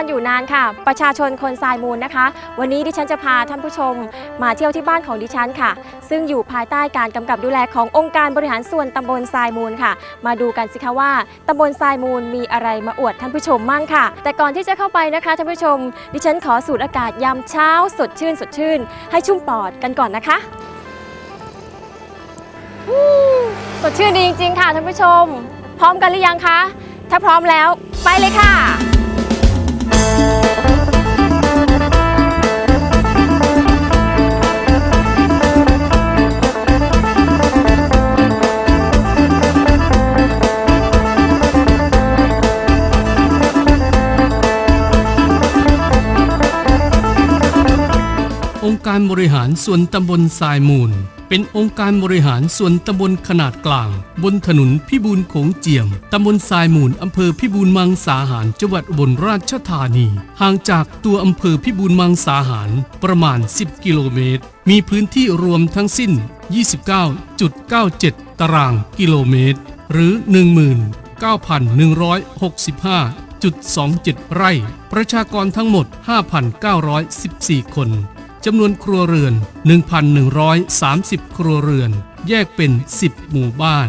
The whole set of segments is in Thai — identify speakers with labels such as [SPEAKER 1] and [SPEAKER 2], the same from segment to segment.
[SPEAKER 1] รอยู่นานค่ะ ประชาชนคนทรายมูลนะคะ วันนี้ดิฉันจะพาท่านผู้ชม มาเที่ยวที่บ้านของดิฉันค่ะ ซึ่งอยู่ภายใต้การกำกับดูแลขององค์การบริหารส่วนตำบลทรายมูลค่ะ มาดูกันสิคะว่าตำบลทรายมูลมีอะไรมาอวดท่านผู้ชมมั่งค่ะ แต่ก่อนที่จะเข้าไปนะคะท่านผู้ชม ดิฉันขอสูดอากาศยามเช้าสดชื่นสดชื่น ให้ชุ่มปอดกันก่อนนะคะสดชื่นดีจริงๆค่ะท่านผู้ชม พร้อมกันหรือยังคะ ถ้าพร้อมแล้วไปเลยค่ะ
[SPEAKER 2] องค์การบริหารส่วนตำบลทรายมูล เป็นองค์การบริหารส่วนตำบลขนาดกลาง บนถนนพิบูลโขงเจียม ตำบลทรายมูลอำเภอพิบูลมังสาหาร จังหวัดอุบลราชธานี ห่างจากตัวอำเภอพิบูลมังสาหาร ประมาณ 10 กิโลเมตร มีพื้นที่รวมทั้งสิ้น 29.97 ตารางกิโลเมตร หรือ 19,165.27 ไร่ ประชากรทั้งหมด 5,914 คน จำนวนครัวเรือน 1,130 ครัวเรือน แยกเป็น 10 หมู่บ้าน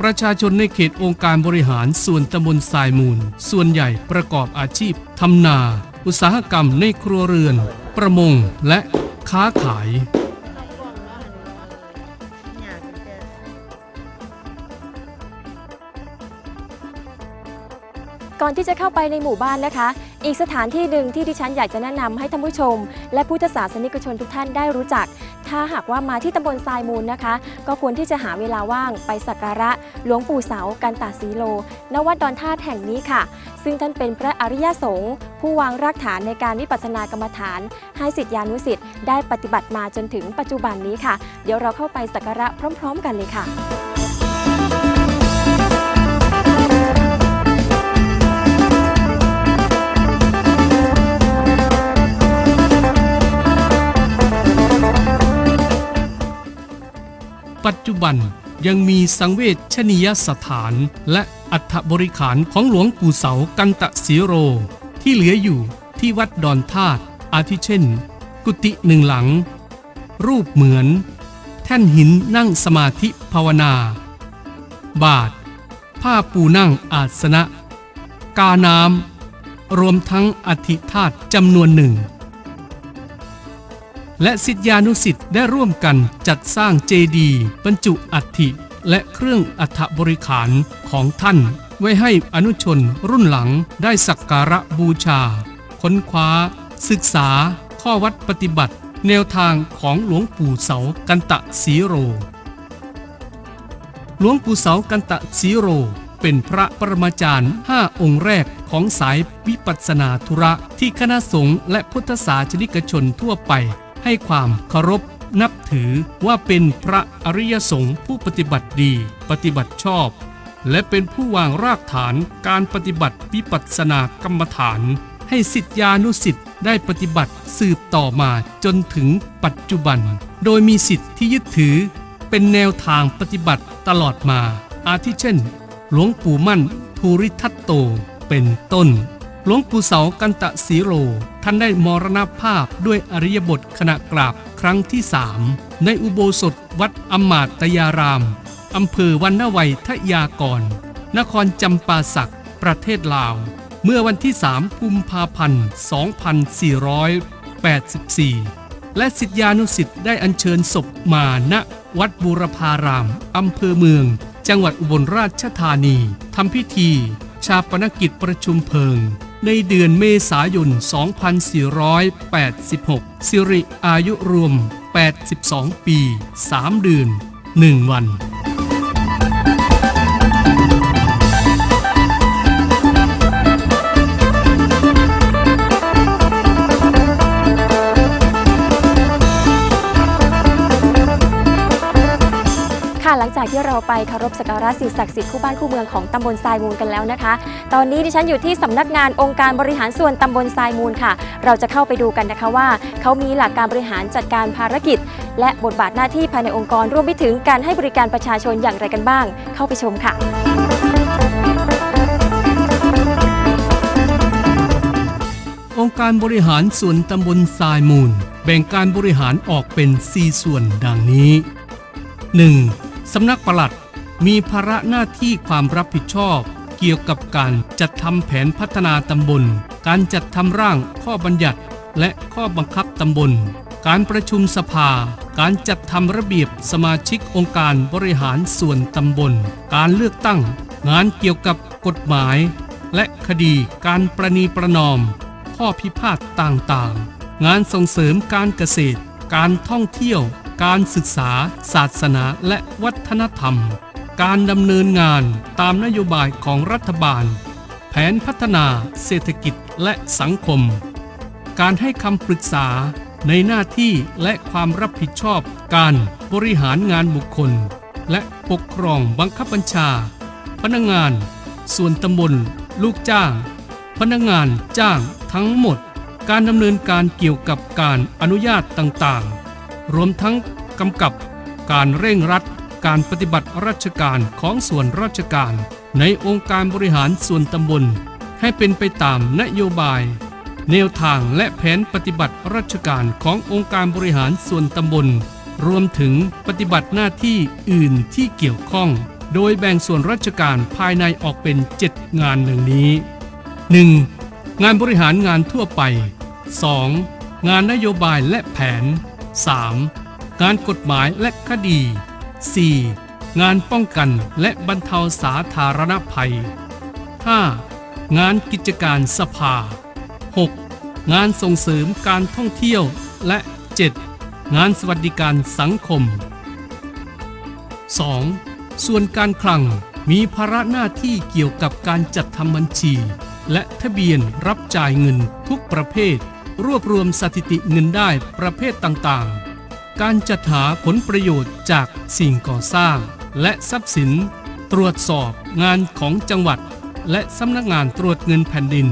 [SPEAKER 2] ประชาชนในเขตองค์การบริหารส่วนตำบลทรายมูล ส่วนใหญ่ประกอบอาชีพทำนา อุตสาหกรรมในครัวเรือน ประมงและค้าขาย
[SPEAKER 1] ก่อนที่จะเข้าไปในหมู่บ้านนะคะ อีกสถานที่หนึ่งที่ดิฉันอยากจะแนะนำให้ท่านผู้ชม และพุทธศาสนิกชนทุกท่านได้รู้จัก ถ้าหากว่ามาที่ตำบลทรายมูลนะคะ ก็ควรที่จะหาเวลาว่างไปสักการะหลวงปู่เสากันตาสีโลณวัดดอนธาแห่งนี้ค่ะ ซึ่งท่านเป็นพระอริยสงฆ์ผู้วางรากฐานในการวิปัสสนากรรมฐาน ให้สิทธิานุสิทธิ์ได้ปฏิบัติมาจนถึงปัจจุบันนี้ค่ะ เดี๋ยวเราเข้าไปสักการะพร้อม ๆ กันเลยค่ะ
[SPEAKER 2] ปัจจุบันยังมีสังเวชนียสถาน และอัฐบริขารของหลวงปู่เสากันตะสีโร ที่เหลืออยู่ที่วัดดอนธาตุอาทิเช่น กุฏิหนึ่งหลัง รูปเหมือน แท่นหินนั่งสมาธิภาวนา บาท ผ้าปูนั่งอาสนะ กาน้ำรวมทั้งอธิธาตุจำนวนหนึ่ง และสิทธิานุสิทธิ์ได้ร่วมกันจัดสร้างเจดีย์บรรจุอัฐิ และเครื่องอัฐบริขารของท่าน ไว้ให้อนุชนรุ่นหลังได้สักการะบูชา ค้นคว้า ศึกษา ข้อวัดปฏิบัติ แนวทางของหลวงปู่เสากันตะสีโร หลวงปู่เสากันตะสีโร เป็นพระปรมาจารย์ห้าองค์แรกของสายวิปัสสนาธุระที่คณะสงฆ์และพุทธศาสนิกชนทั่วไป ให้ความเคารพนับถือว่าเป็นพระอริยสงฆ์ผู้ปฏิบัติดี ปฏิบัติชอบ และเป็นผู้วางรากฐานการปฏิบัติวิปัสสนากรรมฐาน ให้สิทธิานุสิทธิ์ได้ปฏิบัติสืบต่อมาจนถึงปัจจุบัน โดยมีสิทธิที่ยึดถือ เป็นแนวทางปฏิบัติตลอดมา อาทิเช่น หลวงปู่มั่นภูริทัตโตเป็นต้น หลวงปู่เสากันตะสีโร ท่านได้มรณภาพด้วยอริยบทขณะกราบครั้งที่สามในอุโบสถวัดอมมาตยาราม อำเภอวันนวัยทยากร นครจำปาสัก ประเทศลาว เมื่อวันที่3กุมภาพันธ์ 2484 และสิทธานุสิทธิ์ได้อัญเชิญศพมาณวัดบูรพาราม อำเภอเมือง จังหวัดอุบลราชธานี ทำพิธี ชาปนกิจประชุมเพลิง ในเดือนเมษายน 2486 สิริอายุรวม 82 ปี 3 เดือน 1 วัน
[SPEAKER 1] ที่เราไปเคารพสักการะสิ่งศักดิ์สิทธิ์คู่บ้านคู่เมืองของตำบลทรายมูลกันแล้วนะคะ ตอนนี้ดิฉันอยู่ที่สำนักงานองค์การบริหารส่วนตำบลทรายมูลค่ะ เราจะเข้าไปดูกันนะคะว่า เขามีหลักการบริหารจัดการภารกิจ และบทบาทหน้าที่ภายในองค์กรรวมไปถึงการให้บริการประชาชนอย่างไรกันบ้าง เข้าไปชมค่ะ
[SPEAKER 2] องค์การบริหารส่วนตำบลทรายมูล แบ่งการบริหารออกเป็น 4 ส่วนดังนี้ 1. สำนักปลัดมีภาระหน้าที่ความรับผิดชอบ เกี่ยวกับการจัดทำแผนพัฒนาตำบล การจัดทำร่างข้อบัญญัติ และข้อบังคับตำบล การประชุมสภา การจัดทำระเบียบสมาชิกองค์การบริหารส่วนตำบล การเลือกตั้ง งานเกี่ยวกับกฎหมาย และคดีการประนีประนอม ข้อพิพาทต่างๆ งานส่งเสริมการเกษตร การท่องเที่ยว การศึกษา ศาสนาและวัฒนธรรม การดำเนินงานตามนโยบายของรัฐบาล แผนพัฒนาเศรษฐกิจและสังคม การให้คำปรึกษาในหน้าที่และความรับผิดชอบการบริหารงานบุคคล และปกครองบังคับบัญชา พนักงาน ส่วนตำบล ลูกจ้าง พนักงานจ้างทั้งหมด การดำเนินการเกี่ยวกับการอนุญาตต่างๆ รวมทั้งกำกับการเร่งรัดการปฏิบัติราชการของส่วนราชการ ในองค์การบริหารส่วนตำบล ให้เป็นไปตามนโยบาย แนวทางและแผนปฏิบัติราชการขององค์การบริหารส่วนตำบล รวมถึงปฏิบัติหน้าที่อื่นที่เกี่ยวข้อง โดยแบ่งส่วนราชการภายในออกเป็น 7 งานดังนี้ 1. งานบริหารงานทั่วไป 2. งานนโยบายและแผน 3. งานกฎหมายและคดี 4. งานป้องกันและบรรเทาสาธารณภัย 5. งานกิจการสภา 6. งานส่งเสริมการท่องเที่ยวและ 7. งานสวัสดิการสังคม 2. ส่วนการคลังมีภาระหน้าที่เกี่ยวกับการจัดทำบัญชี และทะเบียนรับจ่ายเงินทุกประเภท รวบรวมสถิติเงินได้ประเภทต่างๆ การจัดหาผลประโยชน์จากสิ่งก่อสร้าง และทรัพย์สิน ตรวจสอบงานของจังหวัด และสำนักงานตรวจเงินแผ่นดิน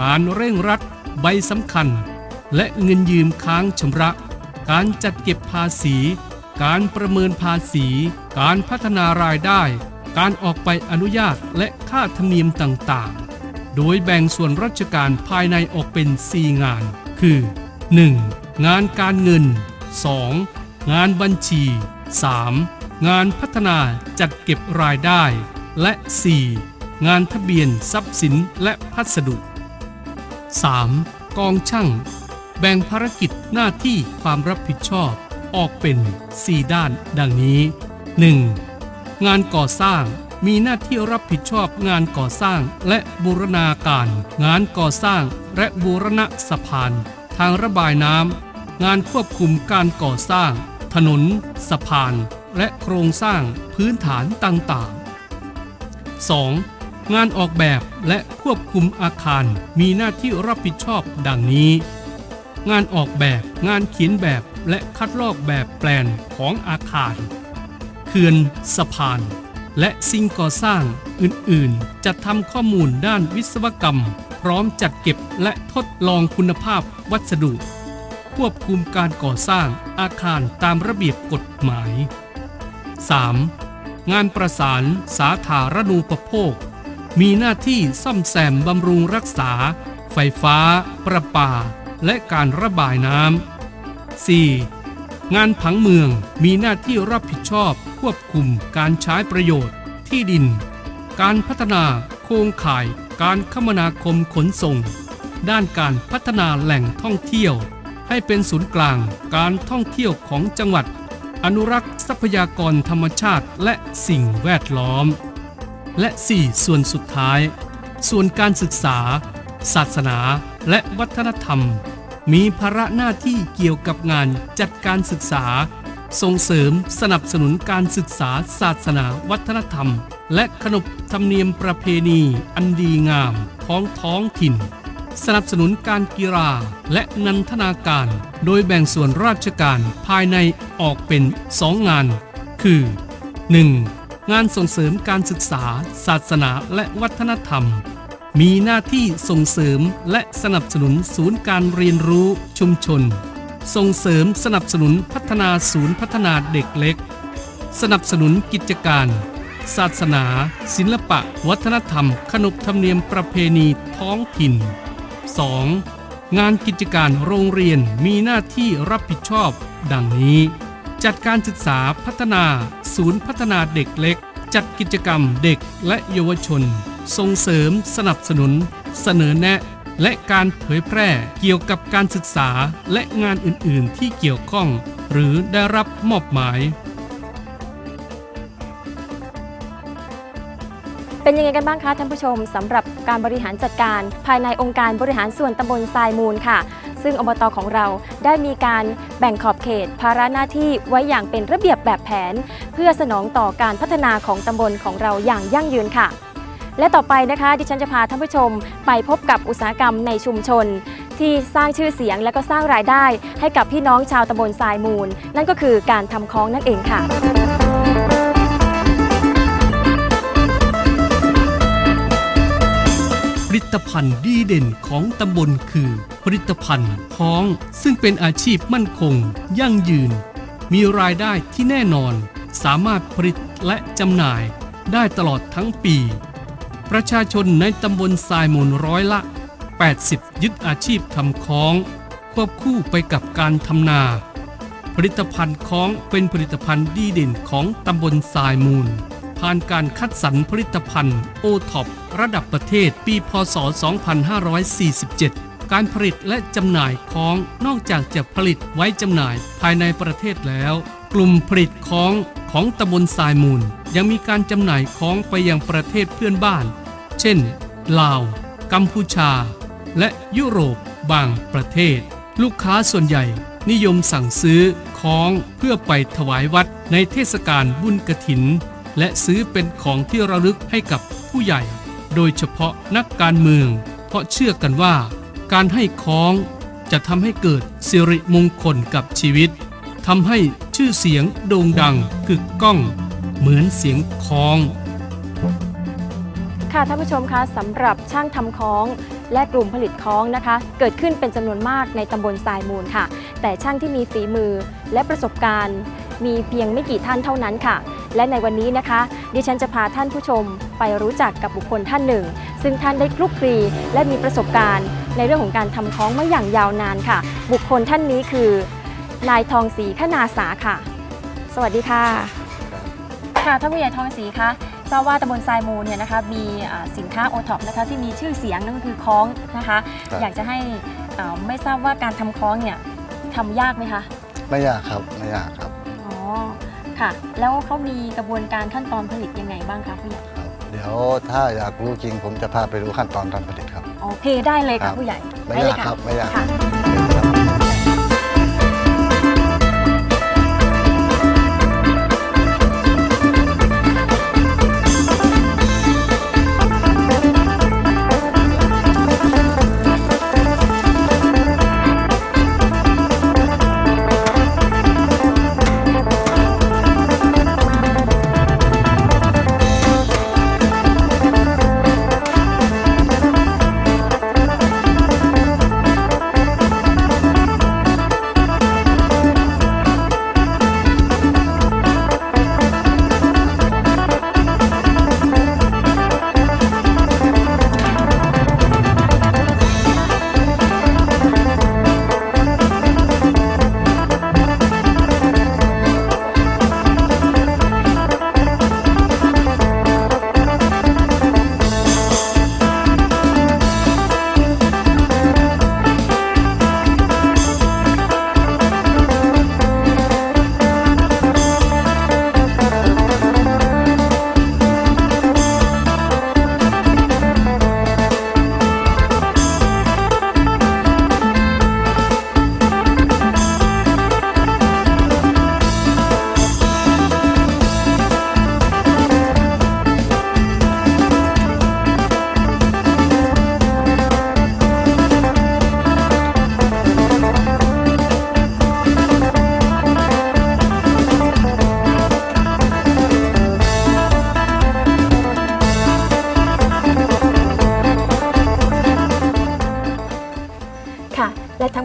[SPEAKER 2] การเร่งรัดใบสำคัญ และเงินยืมค้างชำระ การจัดเก็บภาษี การประเมินภาษี การพัฒนารายได้ การออกไปอนุญาตและค่าธรรมเนียมต่างๆ โดยแบ่งส่วนราชการภายในออกเป็น 4 งาน คือ 1. งานการเงิน 2. งานบัญชี 3. งานพัฒนาจัดเก็บรายได้ และ 4. งานทะเบียนทรัพย์สินและพัสดุ 3. กองช่าง แบ่งภารกิจหน้าที่ความรับผิดชอบออกเป็น 4 ด้านดังนี้ 1. งานก่อสร้าง มีหน้าที่รับผิดชอบงานก่อสร้างและบูรณาการ งานก่อสร้างและบูรณะสะพาน ทางระบายน้ำ งานควบคุมการก่อสร้าง ถนน สะพาน และโครงสร้างพื้นฐานต่างๆ 2. งานออกแบบและควบคุมอาคารมีหน้าที่รับผิดชอบดังนี้ งานออกแบบ งานเขียนแบบและคัดลอกแบบแปลนของอาคาร เขื่อนสะพาน และสิ่งก่อสร้างอื่นๆจะทำข้อมูลด้านวิศวกรรม พร้อมจัดเก็บและทดลองคุณภาพวัสดุ ควบคุมการก่อสร้างอาคารตามระเบียบกฎหมาย 3. งานประสานสาธารณูปโภค มีหน้าที่ซ่อมแซมบำรุงรักษา ไฟฟ้า ประปา และการระบายน้ำ 4. งานผังเมืองมีหน้าที่รับผิดชอบควบคุมการใช้ประโยชน์ ที่ดิน การพัฒนาโครงข่าย การคมนาคมขนส่ง ด้านการพัฒนาแหล่งท่องเที่ยว ให้เป็นศูนย์กลางการท่องเที่ยวของจังหวัด อนุรักษ์ทรัพยากรธรรมชาติและสิ่งแวดล้อม และ 4. ส่วนสุดท้าย ส่วนการศึกษา ศาสนาและวัฒนธรรม มีภาระหน้าที่เกี่ยวกับงานจัดการศึกษา ส่งเสริมสนับสนุนการศึกษาศาสนาวัฒนธรรม และขนบธรรมเนียมประเพณีอันดีงามของท้องถิ่น สนับสนุนการกีฬาและนันทนาการ โดยแบ่งส่วนราชการภายในออกเป็นสองงาน คือ 1. งานส่งเสริมการศึกษา ศาสนาและวัฒนธรรม มีหน้าที่ส่งเสริมและสนับสนุนศูนย์การเรียนรู้ชุมชน ส่งเสริมสนับสนุนพัฒนาศูนย์พัฒนาเด็กเล็ก สนับสนุนกิจการ ศาสนา ศิลปะ วัฒนธรรม ขนบธรรมเนียมประเพณีท้องถิ่น 2. งานกิจการโรงเรียนมีหน้าที่รับผิดชอบ ดังนี้ จัดการศึกษาพัฒนา ศูนย์พัฒนาเด็กเล็ก จัดกิจกรรมเด็กและเยาวชน ส่งเสริม สนับสนุน เสนอแนะ และการเผยแพร่เกี่ยวกับการศึกษาและงานอื่น ๆ ที่เกี่ยวข้อง หรือได้รับมอบหมาย
[SPEAKER 1] เป็นยังไงกันบ้างคะท่านผู้ชมสำหรับการบริหารจัดการ ภายในองค์การบริหารส่วนตำบลทรายมูลค่ะ ซึ่งอบตของเราได้มีการแบ่งขอบเขต ภาระหน้าที่ไว้อย่างเป็นระเบียบแบบแผน เพื่อสนองต่อการพัฒนาของตำบลของเราอย่างยั่งยืนค่ะ และต่อไปนะคะดิฉันจะพาท่านผู้ชมไปพบกับอุตสาหกรรมในชุมชน ที่สร้างชื่อเสียงและก็สร้างรายได้ ให้กับพี่น้องชาวตำบลทรายมูล นั่นก็คือการทำคล้องนั่นเองค่ะ
[SPEAKER 2] ผลิตภัณฑ์ดีเด่นของตำบลคือ ผลิตภัณฑ์ท้อง ซึ่งเป็นอาชีพมั่นคง ยั่งยืน มีรายได้ที่แน่นอน สามารถผลิตและจำหน่ายได้ตลอดทั้งปี ประชาชนในตำบลทรายมูลร้อยละ 80 ยึดอาชีพทำคล้อง ควบคู่ไปกับการทำนา ผลิตภัณฑ์คล้องเป็นผลิตภัณฑ์ดีเด่นของตำบลทรายมูล ผ่านการคัดสรรผลิตภัณฑ์โอท็อประดับประเทศปีพศ 2547 การผลิตและจำหน่ายคล้องนอกจากจะผลิตไว้จำหน่ายภายในประเทศแล้ว กลุ่มผลิตคล้อง ของตำบลทรายมูลยังมีการจำหน่ายคล้องไปยังประเทศเพื่อนบ้าน เช่น ลาว กัมพูชา และยุโรปบางประเทศ ลูกค้าส่วนใหญ่นิยมสั่งซื้อของเพื่อไปถวายวัดในเทศกาลบุญกฐิน และซื้อเป็นของที่ระลึกให้กับผู้ใหญ่ โดยเฉพาะนักการเมือง เพราะเชื่อกันว่า การให้ของจะทำให้เกิดสิริมงคลกับชีวิตทำให้ ชื่อเสียงโด่งดังกึกก้อง เหมือนเสียงคล้อง
[SPEAKER 1] ค่ะท่านผู้ชมคะสำหรับช่างทำคล้อง และกลุ่มผลิตคล้องนะคะ เกิดขึ้นเป็นจำนวนมากในตำบลทรายมูลค่ะ แต่ช่างที่มีฝีมือและประสบการณ์ มีเพียงไม่กี่ท่านเท่านั้นค่ะ และในวันนี้นะคะ ดิฉันจะพาท่านผู้ชมไปรู้จักกับบุคคลท่านหนึ่ง ซึ่งท่านได้คลุกคลีและมีประสบการณ์ ในเรื่องของการทำคล้องมาอย่างยาวนานค่ะ บุคคลท่านนี้คือ นายทองศรีขนาสาค่ะ สวัสดีค่ะ ค่ะท่านผู้ใหญ่ทองศรีคะทราบว่าตำบลทรายมูลเนี่ยนะคะมีอ่าสินค้าโอท็อปนะคะที่มีชื่อเสียงนั่นก็คือคล้องนะคะ
[SPEAKER 3] ครับ
[SPEAKER 1] อยากจะให้อ่าไม่ทราบว่าการทำคล้องเนี่ยทำยากไหมคะ
[SPEAKER 3] ไม่ยากครับไม่ยากครับ
[SPEAKER 1] อ๋อ ค่ะ แล้วเขามีกระบวนการขั้นตอนผลิตยังไงบ้างคะผู้ใหญ่
[SPEAKER 3] ครับ เดี๋ยวถ้าอยากรู้จริงผมจะพาไปดูขั้นตอนการผลิตครับ
[SPEAKER 1] โอเคได้เลย
[SPEAKER 3] ครั
[SPEAKER 1] ค่ะ
[SPEAKER 3] บ
[SPEAKER 1] ผู้ใหญ่
[SPEAKER 3] ไม่
[SPEAKER 1] ด้เลยา
[SPEAKER 3] กครับไม่ยาก
[SPEAKER 1] ค่ะค่ะ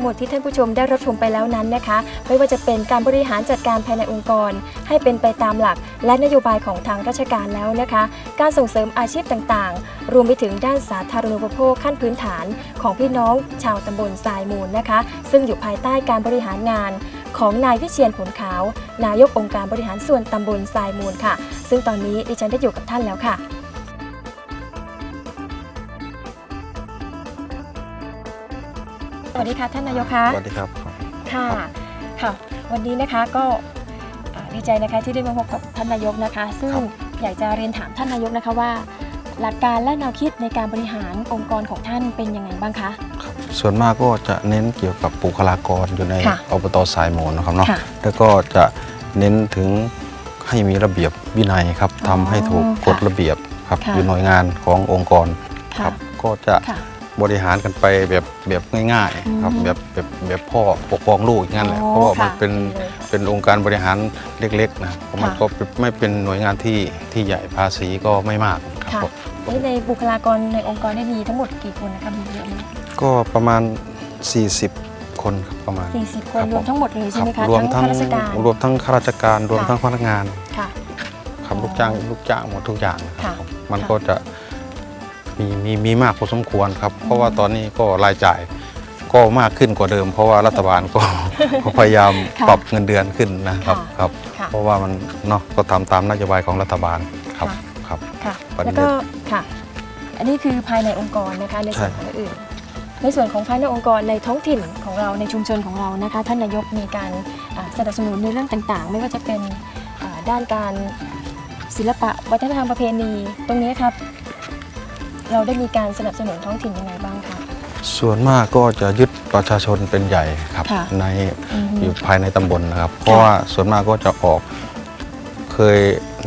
[SPEAKER 1] หมดที่ท่านผู้ชมได้รับชมไปแล้วนั้นนะคะ ไม่ว่าจะเป็นการบริหารจัดการภายในองค์กร ให้เป็นไปตามหลัก และนโยบายของทางราชการแล้วนะคะ การส่งเสริมอาชีพต่างๆ รวมไปถึงด้านสาธารณูปโภคขั้นพื้นฐานของพี่น้องชาวตำบลทรายมูลนะคะ ซึ่งอยู่ภายใต้การบริหารงานของนายวิเชียนผลขาว นายกองค์การบริหารส่วนตำบลทรายมูลค่ะ ซึ่งตอนนี้ดิฉันได้อยู่กับท่านแล้วค่ะ สวัสดีค่ะท่านนายกคะ
[SPEAKER 3] สวัสดีครับ
[SPEAKER 1] ค่ะค่ะวันนี้นะคะก็อ่าดีใจนะคะที่ได้มาพบกับท่านนายกนะคะ ซึ่ง
[SPEAKER 3] ครับ
[SPEAKER 1] อยากจะเรียนถามท่านนายกนะคะว่า หลักการและแนวคิดในการบริหารองค์กรของท่านเป็นยังไงบ้างคะ
[SPEAKER 3] ครับส่วนมากก็จะเน้นเกี่ยวกับบุคลากรอยู่ใน
[SPEAKER 1] ค่ะ
[SPEAKER 3] อบตสายโมนนะครับเนาะ
[SPEAKER 1] ค่ะ
[SPEAKER 3] แล้วก็จะเน้นถึงให้มีระเบียบวินัยครับ
[SPEAKER 1] อ๋อ
[SPEAKER 3] ทำให้ถูกกฎ
[SPEAKER 1] ค่ะ
[SPEAKER 3] ระเบียบครับ
[SPEAKER 1] ค่ะ
[SPEAKER 3] อยู่หน่วยงานขององค์กรค
[SPEAKER 1] ค่ะ
[SPEAKER 3] รับก็จะ
[SPEAKER 1] ค่ะ
[SPEAKER 3] บริหารกันไปแบบแบบง่ายๆครับ
[SPEAKER 1] อืม
[SPEAKER 3] แบบแบบแบบพ่อปกครองลูกอย่างนั้นแหละ
[SPEAKER 1] อ๋อ
[SPEAKER 3] เพราะว่ามัน
[SPEAKER 1] ค่ะ
[SPEAKER 3] เป็น
[SPEAKER 1] ดีเลย
[SPEAKER 3] เป็นองค์การบริหารเล็กๆนะเพราะมัน
[SPEAKER 1] ค่ะ
[SPEAKER 3] ก็ไม่เป็นหน่วยงานที่ที่ใหญ่ภาษีก็ไม่มากครับ
[SPEAKER 1] ค่ะ
[SPEAKER 3] ผม
[SPEAKER 1] นี่ในบุคลากรในองค์กรได้มีทั้งหมดกี่คนนะคะมีเยอะไหม
[SPEAKER 3] ก็ประมาณ 40 คนครับประมาณ
[SPEAKER 1] 40ค
[SPEAKER 3] ครั
[SPEAKER 1] น
[SPEAKER 3] บ
[SPEAKER 1] รวมทั้งหมดเลยใช่ไหม
[SPEAKER 3] ครั
[SPEAKER 1] คะ
[SPEAKER 3] บรวมทั้ง
[SPEAKER 1] ข้าราชการ
[SPEAKER 3] รวมทั้งข้าราชการรวม
[SPEAKER 1] ค่ะ
[SPEAKER 3] ทั้งพนักงาน
[SPEAKER 1] ค่ะ
[SPEAKER 3] ครับลูกจ้างลูกจ้างหมดทุกอย่างนะค
[SPEAKER 1] ค่ะ
[SPEAKER 3] รับผมมัน
[SPEAKER 1] ค่ะ
[SPEAKER 3] ก็จะ มีมีมีมากพอสมควรครับ เพราะว่า
[SPEAKER 1] อืม
[SPEAKER 3] ตอนนี้ก็รายจ่ายก็มากขึ้นกว่าเดิม เพราะว่ารัฐบาลก็ ก็พยายาม
[SPEAKER 1] ค่ะ
[SPEAKER 3] ปรับเงินเดือนขึ้นนะครับ
[SPEAKER 1] ค่ะ
[SPEAKER 3] ครับ
[SPEAKER 1] ค่ะ
[SPEAKER 3] เพราะว่ามันเนาะก็ทำตามนโยบายของรัฐบาลครับ
[SPEAKER 1] ค่ะ
[SPEAKER 3] ครับ
[SPEAKER 1] ค่ะ
[SPEAKER 3] ประเด็
[SPEAKER 1] แล้
[SPEAKER 3] น
[SPEAKER 1] วก็ค่ะ อันนี้คือภายในองค์กรนะคะในส่วน
[SPEAKER 3] ใช่
[SPEAKER 1] ของอื่น ในส่วนของภายในองค์กรในท้องถิ่นของเราในชุมชนของเรานะคะท่านนายกมีการอ่าสนับสนุนในเรื่องต่างๆ ไม่ว่าจะเป็นอ่าด้านการศิลปะวัฒนธรรมประเพณี ตรงนี้ครับ เราได้มีการสนับสนุนท้องถิ่นยังไงบ้างคะ
[SPEAKER 3] ส่วนมากก็จะยึดประชาชนเป็นใหญ่ครับ
[SPEAKER 1] ค่ะ
[SPEAKER 3] ใน
[SPEAKER 1] อือฮึ
[SPEAKER 3] อยู่ภายในตำบลนะครับ เพราะว่าส่วนมากก็จะออกเคย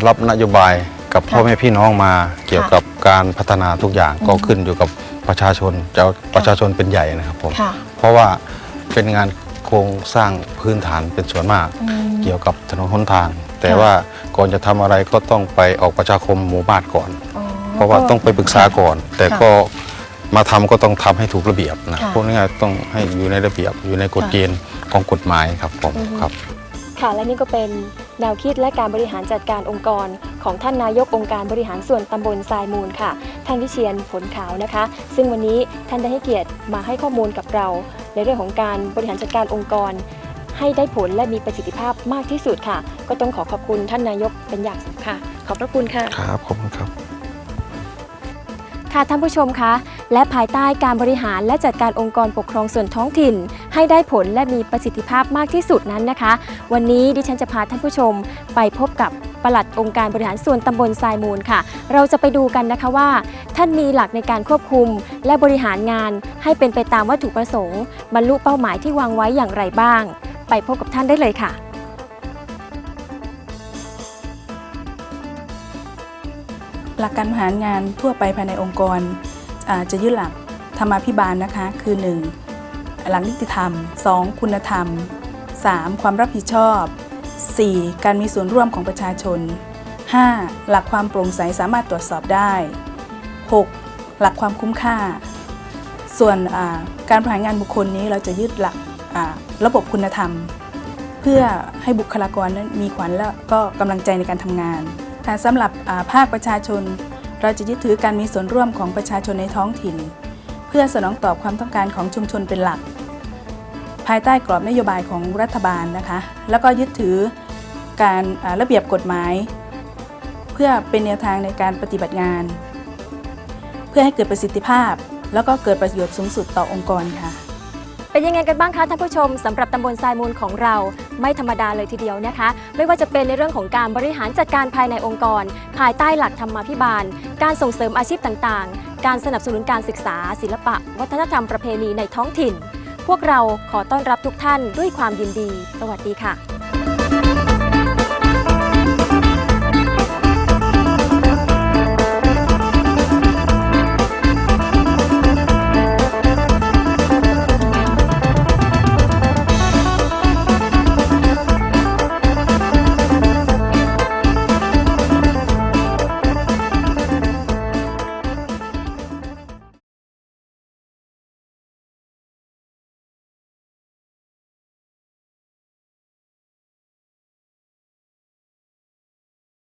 [SPEAKER 3] รับนโยบายกับ
[SPEAKER 1] ค่ะ
[SPEAKER 3] พ่อแม่พี่น้องมา เกี่ยวกับการพัฒนาทุกอย่าง
[SPEAKER 1] อืม
[SPEAKER 3] ก็ขึ้นอยู่กับประชาชนจะเอาประชาชนเป็นใหญ่นะครับผม
[SPEAKER 1] ค่ะ
[SPEAKER 3] เพราะว่าเป็นงานโครงสร้างพื้นฐานเป็นส่วนมาก
[SPEAKER 1] อืม
[SPEAKER 3] เกี่ยวกับถนนหนทาง แต่
[SPEAKER 1] ค่ะ
[SPEAKER 3] ว่าก่อนจะทำอะไรก็ต้องไปออกประชาคมหมู่บ้านก่อน
[SPEAKER 1] อ๋อ
[SPEAKER 3] เพราะว่าต้องไปปรึกษาก่อน แต่
[SPEAKER 1] ค่ะ
[SPEAKER 3] ก็มาทำก็ต้องทำให้ถูกระเบียบนะ
[SPEAKER 1] ค่ะ
[SPEAKER 3] พวกนี้ต้องให้อยู่ในระเบียบอยู่ในกฎ
[SPEAKER 1] ค่ะ
[SPEAKER 3] เกณฑ์ของกฎหมายครับผม
[SPEAKER 1] อือฮึ
[SPEAKER 3] ครับ
[SPEAKER 1] ค่ะและนี่ก็เป็นแนวคิดและการบริหารจัดการองค์กร ของท่านนายกองค์การบริหารส่วนตำบลทรายมูลค่ะ ท่านวิเชียนผลขาวนะคะ ซึ่งวันนี้ท่านได้ให้เกียรติมาให้ข้อมูลกับเรา ในเรื่องของการบริหารจัดการองค์กร ให้ได้ผลและมีประสิทธิภาพมากที่สุดค่ะ ก็ต้องขอขอบคุณท่านนายกเป็นอย่างสูงค่ะ ขอบพระคุณค่ะ
[SPEAKER 3] ครับ ขอบคุณครับ
[SPEAKER 1] ค่ะท่านผู้ชมคะและภายใต้การบริหารและจัดการองค์กรปกครองส่วนท้องถิ่น ให้ได้ผลและมีประสิทธิภาพมากที่สุดนั้นนะคะ วันนี้ดิฉันจะพาท่านผู้ชมไปพบกับปลัดองค์การบริหารส่วนตำบลทรายมูลค่ะ เราจะไปดูกันนะคะว่า ท่านมีหลักในการควบคุม และบริหารงานให้เป็นไปตามวัตถุประสงค์ บรรลุเป้าหมายที่วางไว้อย่างไรบ้าง ไปพบกับท่านได้เลยค่ะ
[SPEAKER 4] หลักการบริหารงานทั่วไปภายในองค์กรจะยึดหลักธรรมาภิบาลนะคะ คือ 1. หลักนิติธรรม 2. คุณธรรม 3. ความรับผิดชอบ 4. การมีส่วนร่วมของประชาชน 5. หลักความโปร่งใสสามารถตรวจสอบได้ 6. หลักความคุ้มค่า ส่วนการบริหารงานบุคคลนี้เราจะยึดหลักระบบคุณธรรม เพื่อให้บุคลากรนั้นมีขวัญและก็กำลังใจในการทำงาน ค่ะสำหรับภาคประชาชน เราจะยึดถือการมีส่วนร่วมของประชาชนในท้องถิ่น เพื่อสนองตอบความต้องการของชุมชนเป็นหลัก ภายใต้กรอบนโยบายของรัฐบาลนะคะ แล้วก็ยึดถือการระเบียบกฎหมาย เพื่อเป็นแนวทางในการปฏิบัติงาน เพื่อให้เกิดประสิทธิภาพ แล้วก็เกิดประโยชน์สูงสุดต่อองค์กรค่ะ
[SPEAKER 1] เป็นยังไงกันบ้างคะท่านผู้ชมสำหรับตำบลทรายมูลของเราไม่ธรรมดาเลยทีเดียวนะคะ ไม่ว่าจะเป็นในเรื่องของการบริหารจัดการภายในองค์กร ภายใต้หลักธรรมาภิบาล การส่งเสริมอาชีพต่างๆ การสนับสนุนการศึกษา ศิลปะ วัฒนธรรมประเพณีในท้องถิ่น พวกเราขอต้อนรับทุกท่านด้วยความยินดี สวัสดีค่ะ